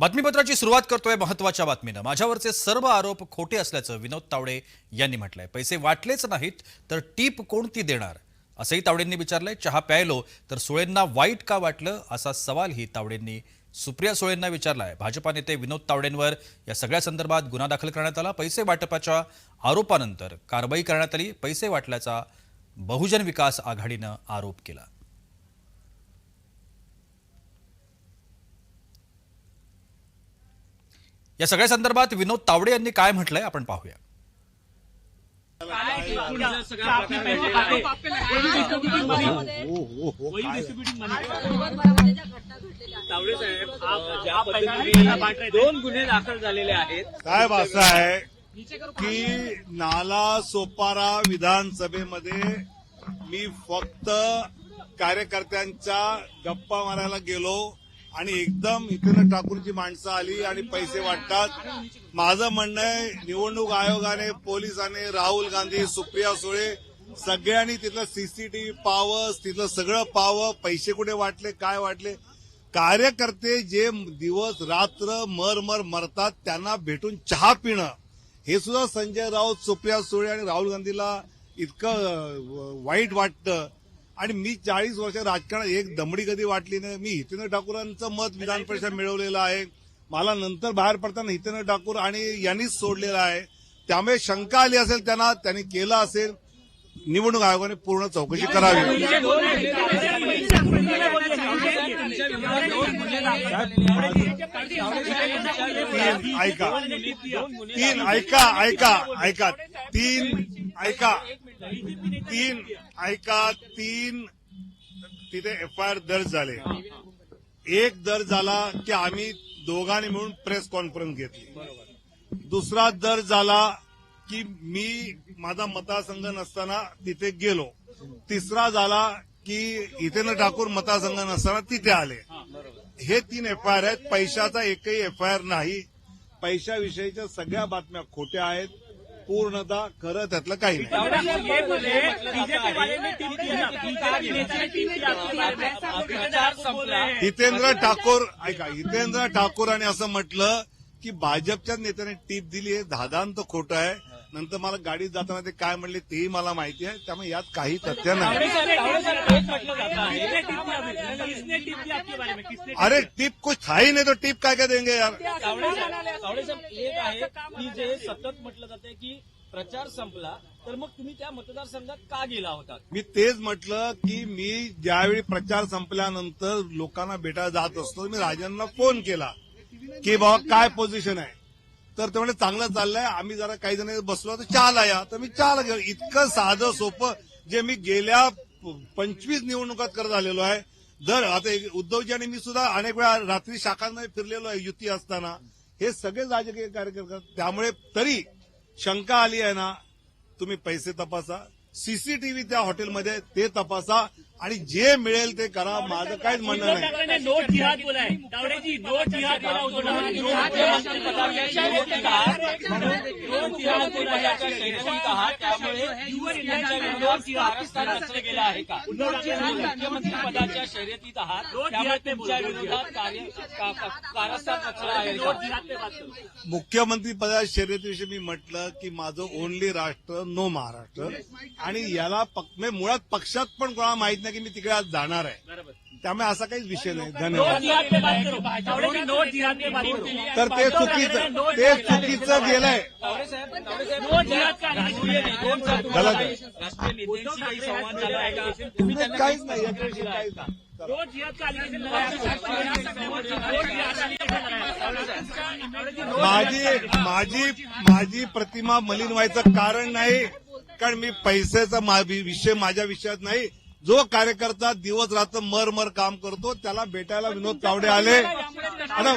बातमीपत्राची सुरुवात करतोय महत्त्वाच्या बातमीनं. माझ्यावरचे सर्व आरोप खोटे असल्याचं विनोद तावडे यांनी म्हटलंय. पैसे वाटलेच नाहीत तर टीप कोणती देणार? असंही तावडेंनी विचारलंय. चहा प्यायलो तर सुळेंना वाईट का वाटलं? असा सवालही तावडेंनी सुप्रिया सुळेंना विचारलाय. भाजपा नेते विनोद तावडेंवर या सगळ्या संदर्भात गुन्हा दाखल करण्यात आला. पैसे वाटपाच्या आरोपानंतर कारवाई करण्यात आली. पैसे वाटल्याचा बहुजन विकास आघाडीनं आरोप केला. या सगळ्या संदर्भात विनोद तावडे यांनी काय म्हटलंय आपण पाहूया. तावडे साहेब आप- ज्या पद्धतीने दोन गुन्हे दाखल झालेले आहेत. साहेब असं आहे की नाला सोपारा विधानसभेमध्ये मी फक्त कार्यकर्त्यांच्या गप्पा मारायला गेलो. आणि एकदम इथून ठाकूरची माणसं आली आणि पैसे वाटतात. माझं म्हणणं आहे निवडणूक आयोगाने पोलिसांनी राहुल गांधी सुप्रिया सुळे सगळ्यांनी तिथलं सीसीटीव्ही पावं तिथलं सगळं पावं पैसे कुठे वाटले काय वाटले? कार्यकर्ते जे दिवस रात्र मर मर मरतात त्यांना भेटून चहा पिणं. हे सुद्धा संजय राऊत सुप्रिया सुळे आणि राहुल गांधीला इतकं वाईट वाटतं. आणि मी चाळीस वर्ष राजकारणात एक दमडी कधी वाटली नाही. मी हितेंद्र ठाकूरांचं मत विधान परिषद मिळवलेलं आहे. मला नंतर बाहेर पडताना हितेंद्र ठाकूर आणि यांनीच सोडलेलं आहे. त्यामुळे शंका आली असेल त्यांना त्यांनी केलं असेल निवडणूक आयोगाने पूर्ण चौकशी करावी. तीन ऐका. तीन ऐका ऐका ऐका. तीन ऐका. तीन ऐका तीन तिथे एफ आय आर दर्ज झाले. एक दर्ज झाला की आम्ही दोघांनी मिळून प्रेस कॉन्फरन्स घेतली. दुसरा दर्ज झाला की मी माझा मतदारसंघ नसताना तिथे गेलो. तिसरा झाला की हितेंद्र ठाकूर मतदारसंघ नसताना तिथे आले. हे तीन एफ आय आर आहेत. पैशाचा एकही एफ आय आर नाही. पैशाविषयीच्या सगळ्या बातम्या खोट्या आहेत. पूर्णतः खरं त्यातलं काही नाही. हितेंद्र ठाकूर ऐका हितेंद्र ठाकूरांनी असं म्हटलं की भाजपच्या नेत्याने टीप दिली आहे. धादांत खोटं आहे. नंतर मला गाडीत जाताना ते काय म्हणले तेही मला माहिती आहे. त्यामुळे यात काही तथ्य नाही. अरे टिप कुछ था ही नहीं तो टिप काय काय देंगे यार? तावडे साहेब एक आहे की जे सतत म्हटलं जाते की प्रचार संपला तर मग तुम्ही त्या मतदारसंघात का गेला होता? मी तेच म्हटलं की मी ज्यावेळी प्रचार संपल्यानंतर लोकांना भेटायला जात असतो मी राजांना फोन केला की बाबा काय पोझिशन आहे? तर ते म्हणजे चांगलं चाललंय आम्ही जरा काही जण बसलो तर चहाला या. तर मी चहाला घेऊ इतकं साधं सोपं जे मी गेल्या पंचवीस निवडणुकात करत आलेलो आहे. दर आता उद्धवजी आणि मी सुद्धा अनेक वेळा रात्री शाखांमध्ये फिरलेलो आहे युती असताना. हे सगळे राजकीय कार्यकर्ते त्यामुळे तरी शंका आली आहे ना तुम्ही पैसे तपासा. सीसीटीव्ही त्या हॉटेलमध्ये ते तपासा आणि जे मिळेल ते करा. माझं काहीच म्हणणं नाही. नोट जिहाद तावडेजी नोट गेलं आहे का? मुख्यमंत्री पदाच्या शर्यतीत आहात मुख्यमंत्री पदा शर्यतीविषयी मी म्हटलं की माझं ओनली राष्ट्र नो महाराष्ट्र. आणि याला म्हणजे मुळात पक्षात पण कोणाला माहीत नाही की मी तिकडे आज जाणार आहे. त्यामुळे असा काहीच विषय नाही. धन्यवाद. तर ते चुकीचं ते चुकीचं गेलंय. काहीच नाही याच्याविषयी काहीच माझी माझी माझी प्रतिमा मलिन व्हायचं कारण नाही. कारण मी पैशाचा विषय माझ्या विषयात नाही. जो कार्यकर्ता दिवस रात्र मर मर काम करतो त्याला भेटायला विनोद तावडे आले. आता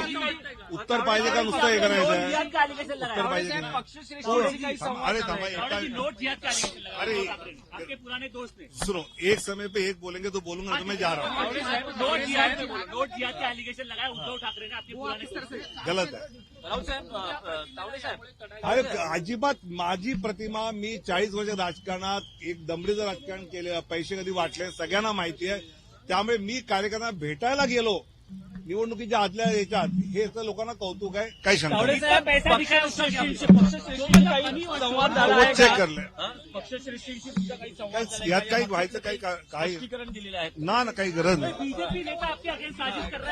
उत्तर पाहिजे का नुसतं हे करायचं उत्तर है. पाहिजे की थांबा, अरे थांबा, है. एका- है. अरे. आपके पुराने दोस्त हैं सुनो एक समय पे एक बोलेंगे तो बोलूंगा तो मैं जा रहा हूँ नोट जिहाद. नोट जिहाद का allegation लगाया उद्धव ठाकरे ने आपके पुराने दोस्त हैं. गलत साहेब तावडे साहेब अरे अजिबात माझी प्रतिमा मी चाळीस वर्ष राजकारणात एक दमडीचं राजकारण केलं पैसे कधी वाटले सगळ्यांना माहिती आहे त्यामुळे मी कार्यकर्त्यांना भेटायला गेलो निवडणुकीच्या आदल्या याच्यात हे तर लोकांना कौतुक आहे. काही आहे चेक हा? काय- यात? काही व्हायचं काही काही स्पष्टीकरण दिलेलं आहे. ना ना काही गरज नाही. बीजेपी नेता आपके अगेंस्ट साजिश कर रहा है।